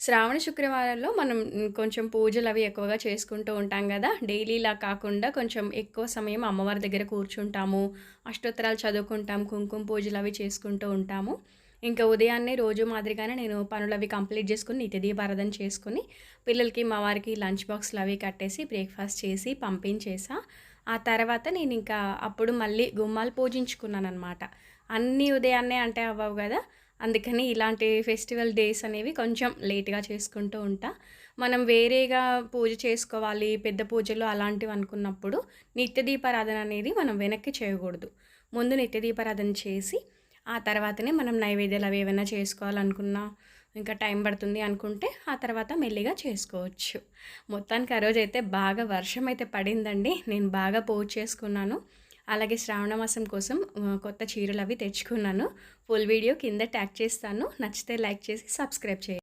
శ్రావణ శుక్రవారాల్లో మనం కొంచెం పూజలు అవి ఎక్కువగా చేసుకుంటూ ఉంటాం కదా. డైలీలా కాకుండా కొంచెం ఎక్కువ సమయం అమ్మవారి దగ్గర కూర్చుంటాము. అష్టోత్తరాలు చదువుకుంటాం కుంకుమ పూజలు అవి చేసుకుంటూ ఉంటాము. ఇంకా ఉదయాన్నే రోజు మాదిరిగానే నేను పనులు అవి కంప్లీట్ చేసుకుని నిత్యదీ భారతం చేసుకుని పిల్లలకి మా వారికి లంచ్ బాక్స్లు అవి కట్టేసి బ్రేక్ఫాస్ట్ చేసి పంపించేసా. ఆ తర్వాత నేను ఇంకా అప్పుడు మళ్ళీ గుమ్మాలు పూజించుకున్నాను అనమాట అన్నీ ఉదయాన్నే అంటే అవ్వవు కదా. అందుకని ఇలాంటి ఫెస్టివల్ డేస్ అనేవి కొంచెం లేట్గా చేసుకుంటూ ఉంటా. మనం వేరేగా పూజ చేసుకోవాలి పెద్ద పూజలు అలాంటివి అనుకున్నప్పుడు నిత్య దీపారాధన అనేది మనం వెనక్కి చేయకూడదు. ముందు నిత్య దీపారాధన చేసి ఆ తర్వాతనే మనం నైవేద్యాలు అవి ఏమైనా చేసుకోవాలనుకున్నా ఇంకా టైం పడుతుంది అనుకుంటే ఆ తర్వాత మెల్లిగా చేసుకోవచ్చు. మొత్తానికి ఆ రోజు అయితే బాగా వర్షం అయితే పడిందండి. నేను బాగా పూజ చేసుకున్నాను. అలాగే శ్రావణ మాసం కోసం కొత్త చీరలు అవి తెచ్చుకున్నాను. ఫుల్ వీడియో కింద ట్యాగ్ చేస్తాను. నచ్చితే లైక్ చేసి సబ్స్క్రైబ్ చేయండి.